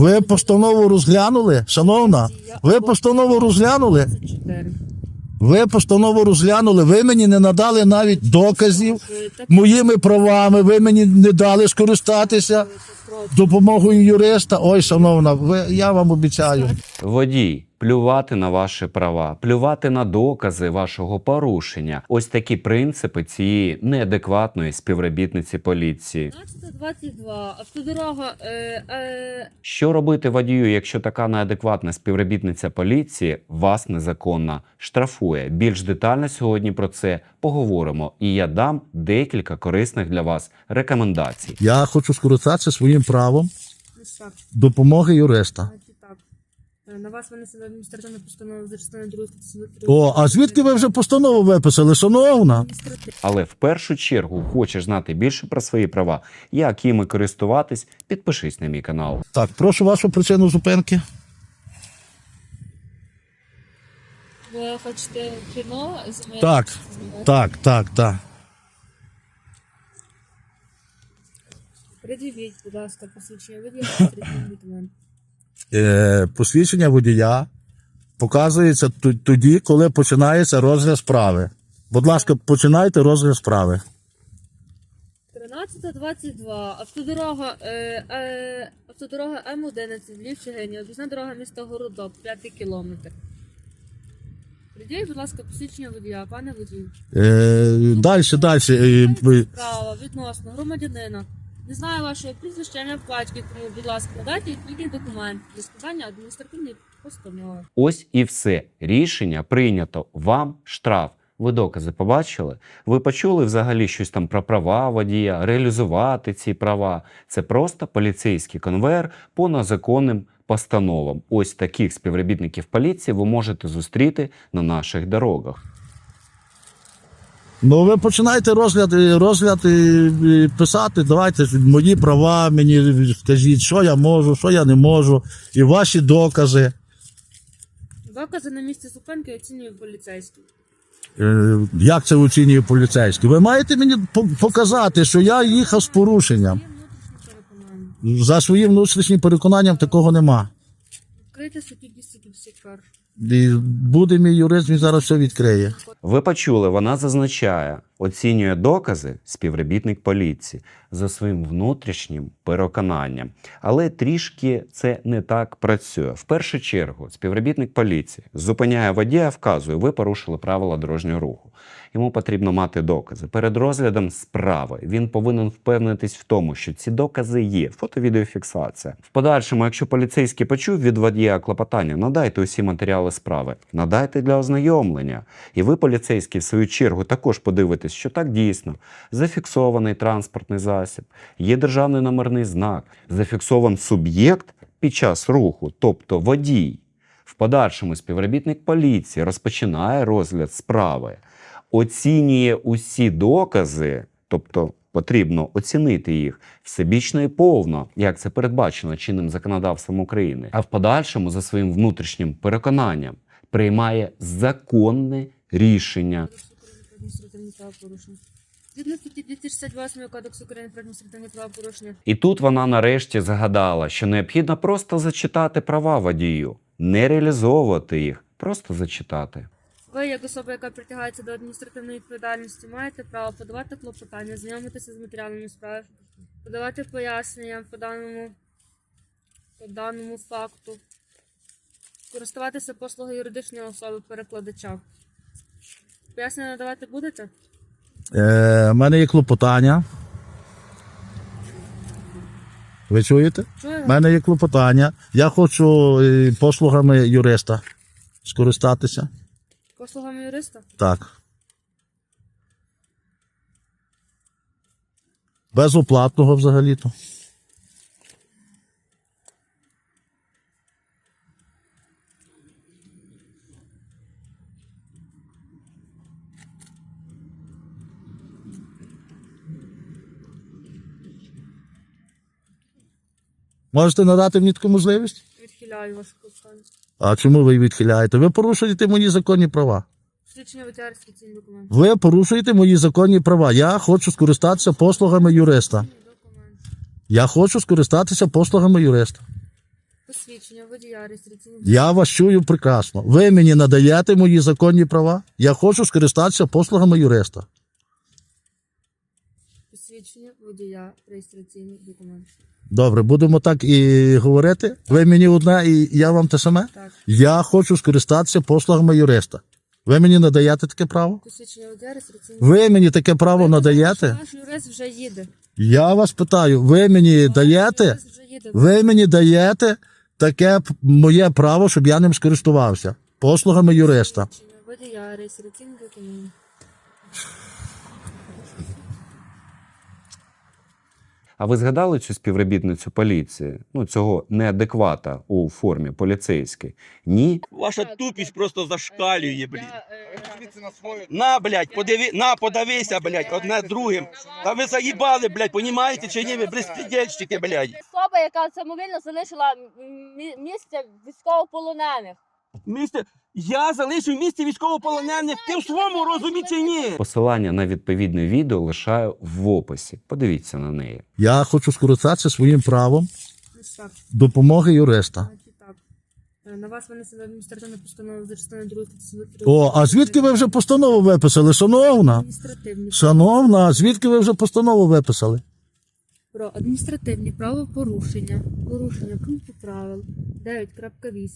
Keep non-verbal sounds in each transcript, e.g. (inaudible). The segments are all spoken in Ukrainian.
Ви постанову розглянули, шановна? Ви постанову розглянули? 24. Ви постанову розглянули, ви мені не надали навіть доказів моїми правами, ви мені не дали скористатися допомогою юриста. Ой, шановна, ви, я вам обіцяю. Водій, плювати на ваші права, плювати на докази вашого порушення. Ось такі принципи цієї неадекватної співробітниці поліції. 22. Автодорога. Е, е, Що робити водію, якщо така неадекватна співробітниця поліції вас незаконно штрафує? Більш детально сьогодні про це поговоримо, і я дам декілька корисних для вас рекомендацій. Я хочу скористатися своїм правом ну, допомоги юриста. Е, На вас винесено адміністративна постанова за частиною 2 статті О, а звідки ви вже постанову виписали, шановна? Але в першу чергу хочеш знати більше про свої права, як іми користуватись, підпишись на мій канал. Так, прошу вашу причину зупинки. Ви хочете кіно? Так, так, так, так. Пред'явіть, будь ласка, посвідчення водія (coughs) реєстраційний документ. Е, посвідчення водія показується т- тоді, коли починається розгляд справи. Будь ласка, починайте розгляд справи. 13.22. Автодорога, е, е, автодорога М11, Львів Чигині, об'їзна дорога міста Городок, 5 кілометр. Приділіть, будь ласка, посвідчення водія, пане водій. Е, далі, далі. Е, Справа відносно громадянина. Не знаю вашого прізвища, ім'я батьки, тому, будь ласка, надайте відповідний документ для складання адміністративної постанови. Ось і все. Рішення прийнято. Вам штраф. Ви докази побачили? Ви почули взагалі щось там про права водія, реалізувати ці права. Це просто поліцейський конвейер по незаконним постановам. Ось таких співробітників поліції ви можете зустріти на наших дорогах. Ну, ви починаєте розгляд, е, розгляд е, писати, давайте мої права, мені скажіть, що я можу, що я не можу, і ваші докази. Докази на місці зупинки оцінює поліцейський. Е, Як це оцінює поліцейський? Ви маєте мені показати, що я їхав з порушенням. За своїм внутрішнім переконанням такого нема. Відкрийте статтю 251. Буде мій юрист, він зараз все відкриє. Ви почули, вона зазначає, оцінює докази співробітник поліції за своїм внутрішнім переконанням. Але трішки це не так працює. В першу чергу, співробітник поліції зупиняє водія, вказує, ви порушили правила дорожнього руху. Йому потрібно мати докази. Перед розглядом справи він повинен впевнитись в тому, що ці докази є. Фото-відеофіксація. В подальшому, якщо поліцейський почув від водія клопотання, надайте усі матеріали справи, надайте для ознайомлення. І ви, поліцейський, в свою чергу, також подивитесь, що так дійсно зафіксований транспортний засіб, є державний номерний знак, зафіксован суб'єкт під час руху, тобто водій. В подальшому співробітник поліції розпочинає розгляд справи, оцінює усі докази, тобто потрібно оцінити їх всебічно і повно, як це передбачено чинним законодавством України, а в подальшому за своїм внутрішнім переконанням приймає законне рішення. Кодекс України про адміністративні правопорушення. Згідно статті 268 Кодексу України про адміністративні правопорушення, І тут вона нарешті згадала, що необхідно просто зачитати права водію, не реалізовувати їх, просто зачитати. Ви, як особа, яка притягається до адміністративної відповідальності, маєте право подавати клопотання, знайомитися з матеріалами справи, подавати пояснення по даному, по даному факту, користуватися послугою юридичної особи перекладача. Пояснення надавати будете? Е, У мене є клопотання. Ви чуєте? Чую? У мене є клопотання. Я хочу е, послугами юриста скористатися. Послугами юриста? Так. Безоплатного взагалі-то. Можете надати мені таку можливість? Відхиляю ваше клопотання. А чому ви відхиляєте? Ви порушуєте мої законні права. Документ. Ви порушуєте мої законні права. Я хочу скористатися послугами юриста. Документ. Я хочу скористатися послугами юриста. Посвідчення водія реєстраційний. Я вас чую прекрасно. Ви мені надаєте мої законні права. Я хочу скористатися послугами юриста. Посвідчення водія реєстраційний документ. Добре, будемо так і говорити. Ви мені одне, і я вам те саме. Так. Я хочу скористатися послугами юриста. Ви мені надаєте таке право? Ви мені таке право надаєте? Наш юрист вже їде. Я вас питаю, ви мені даєте? Ви мені даєте таке моє право, щоб я ним скористувався. Послугами юриста. Водія реєстраційний документ. А ви згадали цю співробітницю поліції? Ну, цього неадеквата у формі поліцейській? Ні. Ваша тупість просто зашкалює, блін. е, На, блядь, подиви, на, подавися, блядь, одне другим. Та ви заїбали, блядь, понімаєте чи ні? Ви безпредельщики, блядь. особа, яка самовільно залишила мі- місце військовополонених. Місце, я залишив місце військовополонених, ти в своєму розумі чи ні? Посилання на відповідне відео лишаю в описі. Подивіться на неї. Я хочу скористатися своїм правом допомоги юриста. На вас винесено адміністративна постанова за частиною 2 статті О, а звідки ви вже постанову виписали, шановна? Адміністративні. Шановна, а звідки ви вже постанову виписали? Про адміністративні правопорушення. Порушення пункту правил 9.8.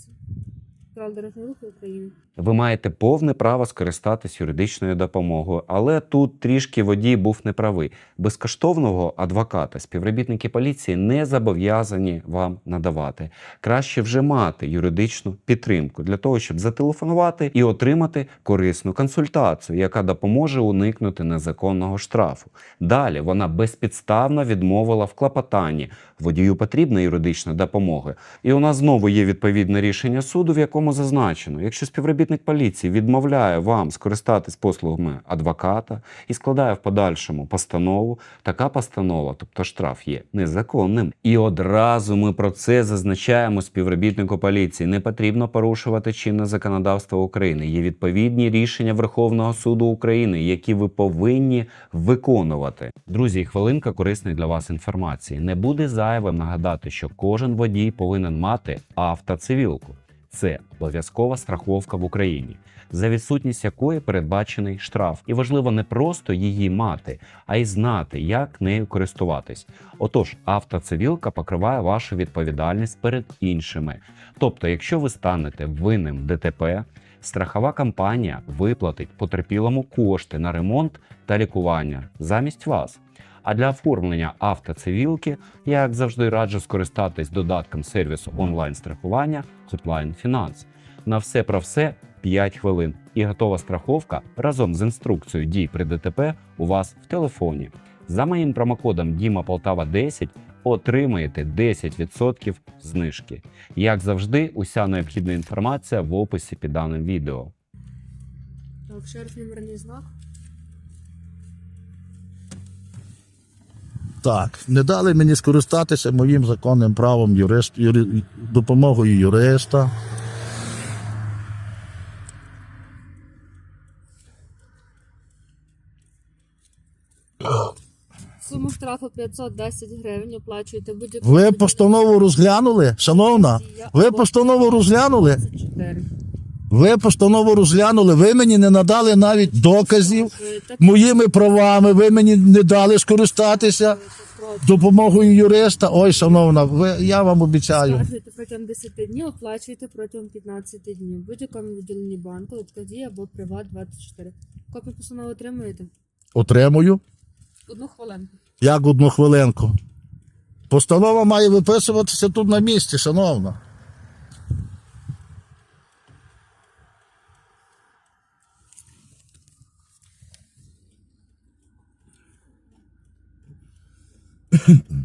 Правил дорожнього руху України. Ви маєте повне право скористатись юридичною допомогою, але тут трішки водій був неправий. Безкоштовного адвоката співробітники поліції не зобов'язані вам надавати. Краще вже мати юридичну підтримку для того, щоб зателефонувати і отримати корисну консультацію, яка допоможе уникнути незаконного штрафу. Далі вона безпідставно відмовила в клопотанні. Водію потрібна юридична допомога. І у нас знову є відповідне рішення суду, в якому зазначено, якщо співробітник поліції відмовляє вам скористатись послугами адвоката і складає в подальшому постанову, така постанова, тобто штраф, є незаконним. І одразу ми про це зазначаємо співробітнику поліції. Не потрібно порушувати чинне законодавство України. Є відповідні рішення Верховного суду України, які ви повинні виконувати. Друзі, хвилинка корисної для вас інформації. Не буде зайвим нагадати, що кожен водій повинен мати автоцивілку. Це обов'язкова страховка в Україні, за відсутність якої передбачений штраф. І важливо не просто її мати, а й знати, як нею користуватись. Отож, автоцивілка покриває вашу відповідальність перед іншими. Тобто, якщо ви станете винним ДТП, страхова компанія виплатить потерпілому кошти на ремонт та лікування замість вас. А для оформлення автоцивілки я, як завжди, раджу скористатись додатком сервісу онлайн-страхування Hotline Finance. На все про все 5 хвилин. І готова страховка разом з інструкцією дій при ДТП у вас в телефоні. За моїм промокодом Діма Полтава 10 отримаєте 10% знижки. Як завжди, уся необхідна інформація в описі під даним відео. Так, раз номерний знак. Так, не дали мені скористатися моїм законним правом юрист, юри, допомогою юриста. Сума штрафу 510 гривень. Оплачуєте будь-яку. Ви постанову розглянули, шановна? Ви постанову розглянули? 24. Ви постанову розглянули, ви мені не надали навіть доказів моїми правами, ви мені не дали скористатися допомогою юриста. Ой, шановна, ви, я вам обіцяю. Скаржуєте протягом 10 днів, оплачуєте протягом 15 днів. Будь-якому відділенні банку, «Луцька або Приват 24. Копію постанови отримуєте? Отримую. Одну хвилинку. Як одну хвилинку. Постанова має виписуватися тут на місці, шановна. 哼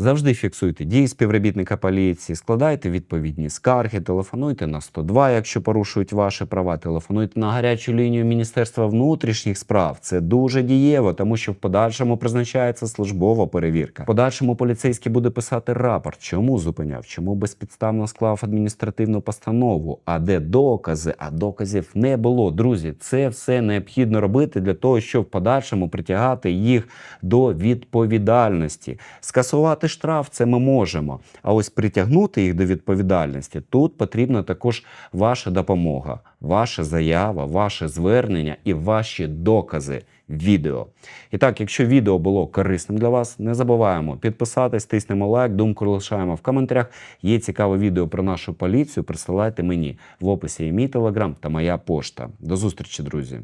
Завжди фіксуйте дії співробітника поліції, складайте відповідні скарги, телефонуйте на 102, якщо порушують ваші права. Телефонуйте на гарячу лінію Міністерства внутрішніх справ. Це дуже дієво, тому що в подальшому призначається службова перевірка. В подальшому поліцейський буде писати рапорт, чому зупиняв, чому безпідставно склав адміністративну постанову. А де докази? А доказів не було. Друзі, це все необхідно робити для того, щоб в подальшому притягати їх до відповідальності, скасувати Штраф це ми можемо. А ось притягнути їх до відповідальності тут потрібна також ваша допомога, ваша заява, ваше звернення і ваші докази відео. І так, якщо відео було корисним для вас, не забуваємо підписатись, тиснемо лайк, думку лишаємо в коментарях. Є цікаве відео про нашу поліцію. Присилайте мені в описі є мій телеграм та моя пошта. До зустрічі, друзі.